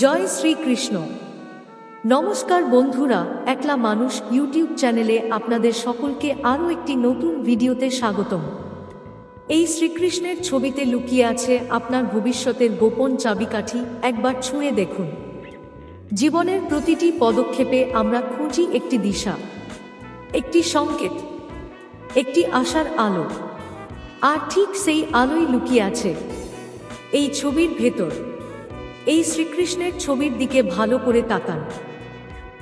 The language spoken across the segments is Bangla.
জয় শ্রীকৃষ্ণ নমস্কার বন্ধুরা, একলা মানুষ ইউটিউব চ্যানেলে আপনাদের সকলকে আরও একটি নতুন ভিডিওতে স্বাগতম। এই শ্রীকৃষ্ণের ছবিতে লুকিয়ে আছে আপনার ভবিষ্যতের গোপন চাবিকাঠি, একবার ছুঁয়ে দেখুন। জীবনের প্রতিটি পদক্ষেপে আমরা খুঁজি একটি দিশা, একটি সংকেত, একটি আশার আলো, আর ঠিক সেই আলোই লুকিয়ে আছে। এই ছবির ভেতর এই শ্রীকৃষ্ণের ছবির দিকে ভালো করে তাকান।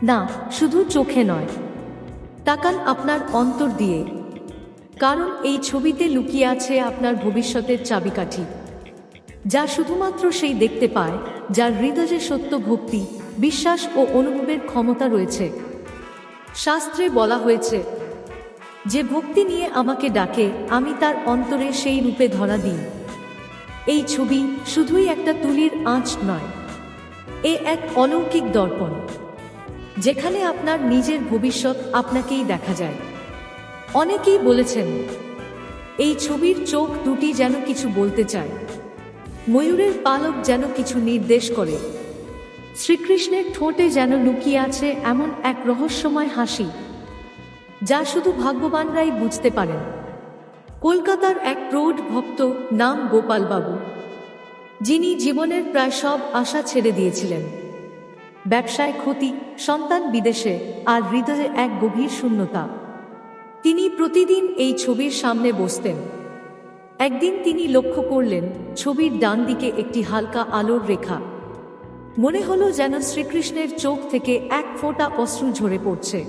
না, শুধু চোখে নয়। তাকান আপনার অন্তর দিয়ে। কারণ এই ছবিতে লুকিয়ে আছে আপনার ভবিষ্যতের চাবিকাঠি, যা শুধুমাত্র সেই দেখতে পায়, যার হৃদয়ে সত্য ভক্তি, বিশ্বাস ও অনুভবের ক্ষমতা রয়েছে। শাস্ত্রে বলা হয়েছে, যে ভক্তি নিয়ে আমাকে ডাকে, আমি তার অন্তরে সেই রূপে ধরা দিই। এই ছবি শুধুই একটা তুলির আঁচ নয়, এ এক অলৌকিক দর্পণ, যেখানে আপনার নিজের ভবিষ্যৎ আপনাকেই দেখা যায়। অনেকেই বলেছেন, এই ছবির চোখ দুটি যেন কিছু বলতে চায়, ময়ূরের পালক যেন কিছু নির্দেশ করে, শ্রীকৃষ্ণের ঠোঁটে যেন লুকিয়ে আছে এমন এক রহস্যময় হাসি, যা শুধু ভাগ্যবানরাই বুঝতে পারেন। কলকাতার এক প্রৌঢ় ভক্ত নাম গোপালবাবু যিনি জীবনের প্রায় সব আশা ছেড়ে দিয়েছিলেন। ব্যবসায় ক্ষতি, সন্তান বিদেশে আর হৃদয়ে এক গভীর শূন্যতা। তিনি প্রতিদিন এই ছবির সামনে বসতেন। একদিন তিনি লক্ষ্য করলেন ছবির ডান দিকে একটি হালকা আলোর রেখা। মনে হলো যেন শ্রীকৃষ্ণের চোখ থেকে এক ফোঁটা অশ্রু ঝরে পড়ছে।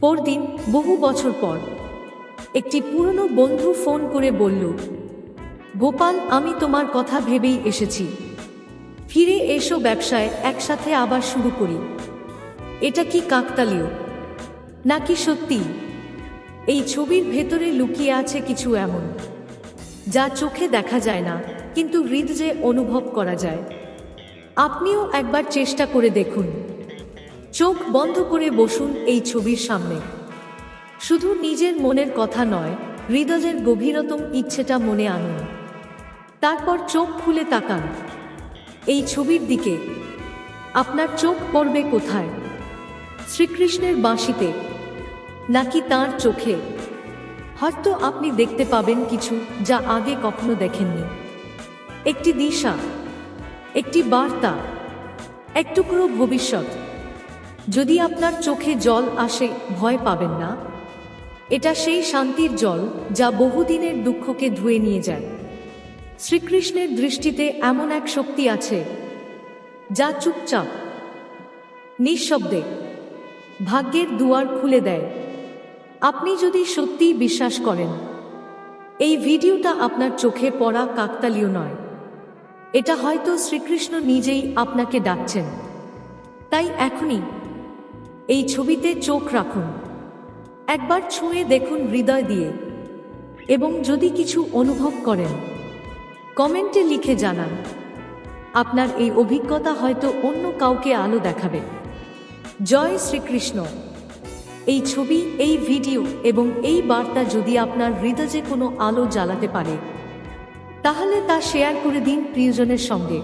পরদিন, বহু বছর পর একটি পুরনো বন্ধু ফোন করে বলল, গোপাল, আমি তোমার কথা ভেবেই এসেছি। ফিরে এসো ব্যবসায়, একসাথে আবার শুরু করি। এটা কি কাকতালীয়? নাকি সত্যি? এই ছবির ভেতরে লুকিয়ে আছে কিছু এমন, যা চোখে দেখা যায় না, কিন্তু হৃদয়ে অনুভব করা যায়। আপনিও একবার চেষ্টা করে দেখুন। চোখ বন্ধ করে বসুন এই ছবির সামনে। শুধু নিজের মনের কথা নয়, হৃদয়ের গভীরতম ইচ্ছেটা মনে আনুন। তারপর চোখ খুলে তাকান। এই ছবির দিকে, আপনার চোখ পড়বে কোথায়? শ্রীকৃষ্ণের বাঁশিতে, নাকি তার চোখে? হয়তো আপনি দেখতে পাবেন কিছু যা আগে কখনো দেখেননি। একটি দিশা, একটি বার্তা একটুকরো ভবিষ্যৎ। যদি আপনার চোখে জল আসে, ভয় পাবেন না। এটা সেই শান্তির জল যা বহুদিনের দুঃখকে ধুয়ে নিয়ে যায়। শ্রীকৃষ্ণের দৃষ্টিতে এমন এক শক্তি আছে, যা চুপচাপ, নিঃশব্দে ভাগ্যের দুয়ার খুলে দেয়। আপনি যদি সত্যিই বিশ্বাস করেন, এই ভিডিওটা আপনার চোখে পড়া কাকতালীয় নয়। এটা হয়তো শ্রীকৃষ্ণ নিজেই আপনাকে ডাকছেন। তাই এখনই এই ছবিতে চোখ রাখুন। একবার ছুঁয়ে দেখুন হৃদয় দিয়ে এবং যদি কিছু অনুভব করেন, কমেন্টে লিখে জানান। আপনার এই অভিজ্ঞতা হয়তো অন্য কাউকে আলো দেখাবে। জয় শ্রীকৃষ্ণ। এই ছবি, এই ভিডিও এবং এই বার্তা যদি আপনার হৃদয়ে কোনো আলো জ্বালাতে পারে, তাহলে তা শেয়ার করে দিন প্রিয়জনের সঙ্গে।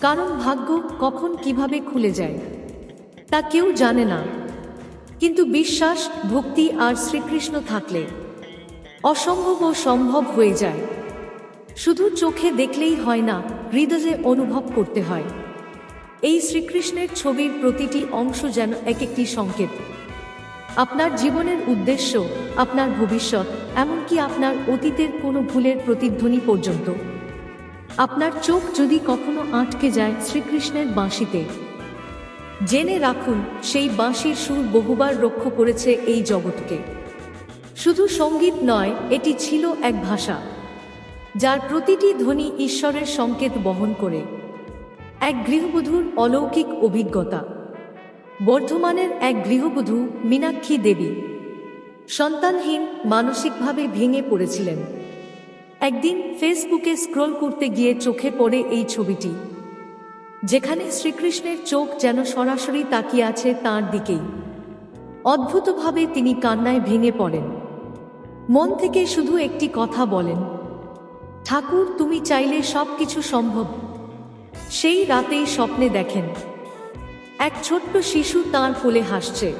কারণ ভাগ্য কখন কীভাবে খুলে যায়, তা কেউ জানে না। কিন্তু বিশ্বাস, ভক্তি আর শ্রীকৃষ্ণ থাকলে অসম্ভব সম্ভব হয়ে যায়। শুধু চোখে দেখলেই হয় না, হৃদয়ে অনুভব করতে হয়। এই শ্রীকৃষ্ণের ছবির প্রতিটি অংশ যেন এক একটি সংকেত। আপনার জীবনের উদ্দেশ্য, আপনার ভবিষ্যৎ, এমনকি আপনার অতীতের কোনো ভুলের প্রতিধ্বনি পর্যন্ত। আপনার চোখ যদি কখনো আটকে যায় শ্রীকৃষ্ণের বাঁশিতে জেনে রাখুন, সেই বাঁশির সুর বহুবার রক্ষ করেছে এই জগৎকে। শুধু সংগীত নয়, এটি ছিল এক ভাষা, যার প্রতিটি ধ্বনি ঈশ্বরের সংকেত বহন করে। এক গৃহবধূর অলৌকিক অভিজ্ঞতা। বর্ধমানের এক গৃহবধূ, মীনাক্ষী দেবী, সন্তানহীন, মানসিকভাবে ভেঙে পড়েছিলেন। একদিন ফেসবুকে স্ক্রল করতে গিয়ে চোখে পড়ে এই ছবিটি। যেখানে শ্রীকৃষ্ণের চোখ যেন সরাসরি তাকিয়ে আছে তার দিকেই। অদ্ভুতভাবে তিনি কান্নায় ভেঙে পড়েন। মন থেকে শুধু একটি কথা বলেন, ঠাকুর, তুমি চাইলে সব কিছু সম্ভব। সেই রাতেই স্বপ্নে দেখেন, এক ছোট্ট শিশু তাঁর কোলে হাসছে।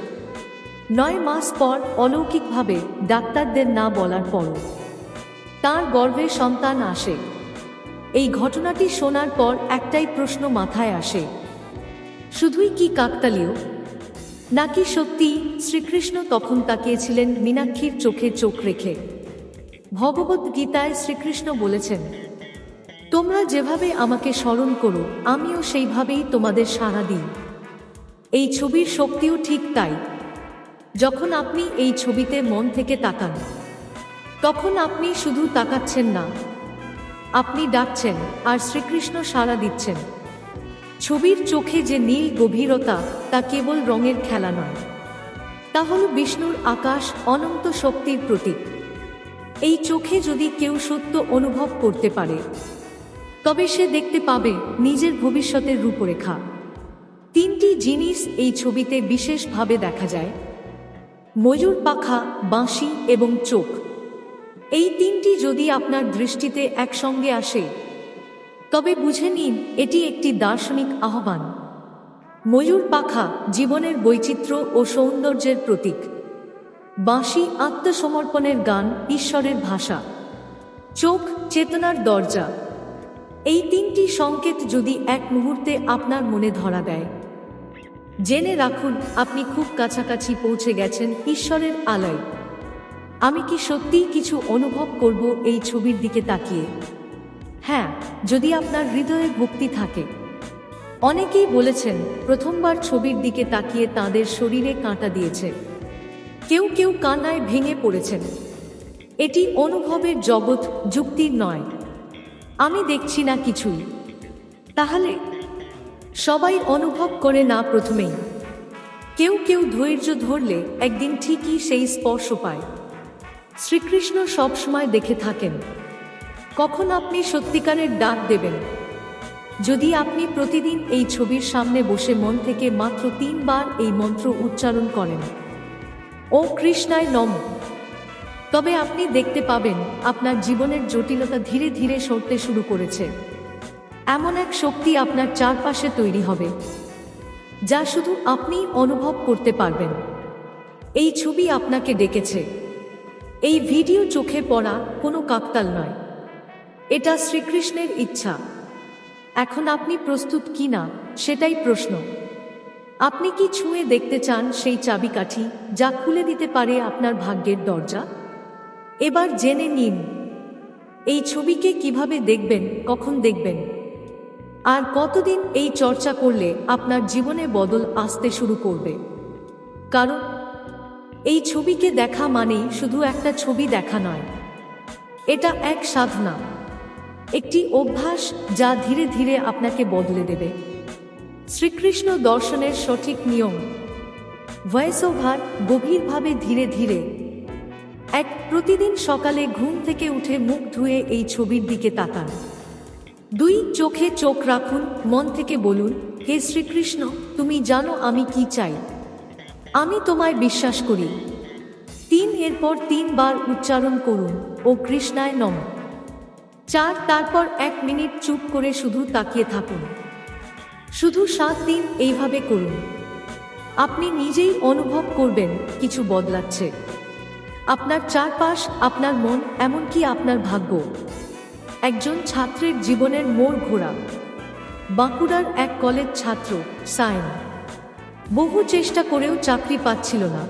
নয় মাস পর অলৌকিকভাবে ডাক্তারদের না বলার পরও। তার গর্ভে সন্তান আসে। এই ঘটনাটি শোনার পর একটাই প্রশ্ন মাথায় আসে। শুধুই কি কাকতালীয়? নাকি সত্যি শ্রীকৃষ্ণ তখন তাকিয়েছিলেন মীনাক্ষীর চোখে চোখ রেখে? ভগবত গীতায় শ্রীকৃষ্ণ বলেছেন, তোমরা যেভাবে আমাকে স্মরণ করো, আমিও সেইভাবেই তোমাদের সাড়া দিই। এই ছবির শক্তিও ঠিক তাই। যখন আপনি এই ছবিতে মন থেকে তাকান, তখন আপনি শুধু তাকাচ্ছেন না আপনি ডাকছেন আর শ্রীকৃষ্ণ সাড়া দিচ্ছেন। ছবির চোখে যে নীল গভীরতা তা কেবল রঙের খেলা নয়। তা হল বিষ্ণুর আকাশ অনন্ত শক্তির প্রতীক। এই চোখে যদি কেউ সত্য অনুভব করতে পারে, তবে সে দেখতে পাবে নিজের ভবিষ্যতের রূপরেখা। তিনটি জিনিস এই ছবিতে বিশেষভাবে দেখা যায়। ময়ূর পাখা, বাঁশি এবং চোখ। এই তিনটি যদি আপনার দৃষ্টিতে একসঙ্গে আসে, তবে বুঝে নিন এটি একটি দার্শনিক আহ্বান। ময়ূর পাখা জীবনের বৈচিত্র্য ও সৌন্দর্যের প্রতীক। বাঁশি আত্মসমর্পণের গান ঈশ্বরের ভাষা। চোখ চেতনার দরজা। এই তিনটি সংকেত যদি এক মুহূর্তে আপনার মনে ধরা দেয়। জেনে রাখুন, আপনি খুব কাছাকাছি পৌঁছে গেছেন ঈশ্বরের আলোয়। আমি কি সত্যিই কিছু অনুভব করব এই ছবির দিকে তাকিয়ে? হ্যাঁ যদি আপনার হৃদয়ে ভক্তি থাকে। অনেকেই বলেছেন, প্রথমবার ছবির দিকে তাকিয়ে তাদের শরীরে কাঁটা দিয়েছে। কেউ কেউ কান্নায় ভেঙে পড়েছেন। এটি অনুভবের জগৎ, যুক্তির নয়। আমি দেখছি না কিছুই। তাহলে, সবাই অনুভব করে না প্রথমেই। কেউ কেউ ধৈর্য ধরলে একদিন ঠিকই সেই স্পর্শ পায়। শ্রীকৃষ্ণ সবসময় দেখে থাকেন। কখন আপনি সত্যিকারের ডাক দেবেন? যদি আপনি প্রতিদিন এই ছবির সামনে বসে মন থেকে মাত্র তিনবার এই মন্ত্র উচ্চারণ করেন, ও কৃষ্ণায় নম। তবে আপনি দেখতে পাবেন আপনার জীবনের জটিলতা ধীরে ধীরে সরতে শুরু করেছে। এমন এক শক্তি আপনার চারপাশে তৈরি হবে, যা শুধু আপনি অনুভব করতে পারবেন। এই ছবি আপনাকে ডেকেছে। এই ভিডিও চোখে পড়া কোনো কাকতাল নয়। এটা শ্রীকৃষ্ণের ইচ্ছা। এখন আপনি প্রস্তুত কি না, সেটাই প্রশ্ন। আপনি কি ছুঁয়ে দেখতে চান সেই চাবিকাঠি যা খুলে দিতে পারে আপনার ভাগ্যের দরজা? এবার জেনে নিন, এই ছবিকে কীভাবে দেখবেন, কখন দেখবেন? আর কতদিন এই চর্চা করলে আপনার জীবনে বদল আসতে শুরু করবে? কারণ এই ছবিকে দেখা মানেই শুধু একটা ছবি দেখা নয়। এটা এক সাধনা। একটি অভ্যাস যা ধীরে ধীরে আপনাকে বদলে দেবে। শ্রীকৃষ্ণ দর্শনের সঠিক নিয়ম। ভয়েস ওভার গভীরভাবে ধীরে ধীরে। এক প্রতিদিন সকালে ঘুম থেকে উঠে মুখ ধুয়ে এই ছবির দিকে তাকান। দুই চোখে চোখ রাখুন, মন থেকে বলুন, হে শ্রীকৃষ্ণ, তুমি জানো আমি কি চাই। আমি তোমায় বিশ্বাস করি। তিন এরপর তিনবার উচ্চারণ করুন, ও কৃষ্ণায় নম। চার, তারপর এক মিনিট চুপ করে শুধু তাকিয়ে থাকুন। শুধু সাত দিন এইভাবে করুন। আপনি নিজেই অনুভব করবেন কিছু বদলাচ্ছে। আপনার চারপাশ, আপনার মন, এমনকি আপনার ভাগ্য। একজন ছাত্রের জীবনের মোড় ঘোরা। বাঁকুড়ার এক কলেজ ছাত্র, সায়ন। বহু চেষ্টা করেও চাকরি পাচ্ছিল না।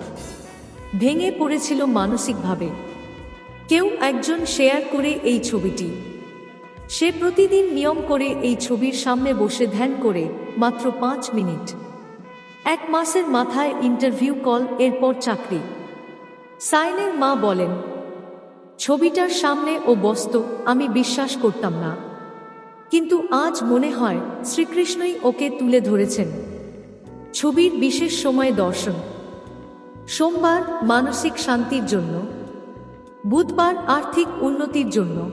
ভেঙে পড়েছিল মানসিকভাবে। কেউ একজন শেয়ার করে এই ছবিটি। সে প্রতিদিন নিয়ম করে এই ছবির সামনে বসে ধ্যান করে মাত্র পাঁচ মিনিট। এক মাসের মাথায় ইন্টারভিউ কল, এরপর চাকরি। সাইনের মা বলেন, ছবিটার সামনে ও বস্ত, আমি বিশ্বাস করতাম না। কিন্তু আজ মনে হয় শ্রীকৃষ্ণই ওকে তুলে ধরেছেন। ছবির বিশেষ সময় দর্শন। সোমবার মানসিক শান্তির জন্য, বুধবার আর্থিক উন্নতির জন্য,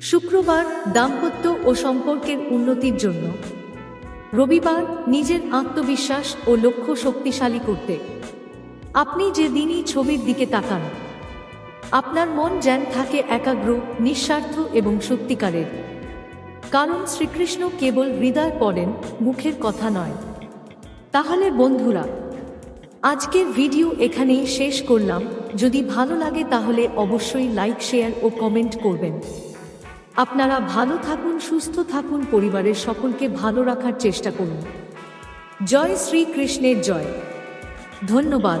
শুক্রবার দাম্পত্য ও সম্পর্কের উন্নতির জন্য, রবিবার নিজের আত্মবিশ্বাস ও লক্ষ্য শক্তিশালী করতে। আপনি যে দিনই ছবির দিকে তাকান, আপনার মন যেন থাকে একাগ্র, নিঃস্বার্থ এবং সত্যিকারের। কারণ শ্রীকৃষ্ণ কেবল হৃদয় পড়েন মুখের কথা নয়। তাহলে বন্ধুরা, আজকের ভিডিও এখানেই শেষ করলাম। যদি ভালো লাগে তাহলে অবশ্যই লাইক, শেয়ার ও কমেন্ট করবেন। আপনারা ভালো থাকুন, সুস্থ থাকুন, পরিবারের সকলকে ভালো রাখার চেষ্টা করুন। জয় শ্রীকৃষ্ণের জয়। ধন্যবাদ।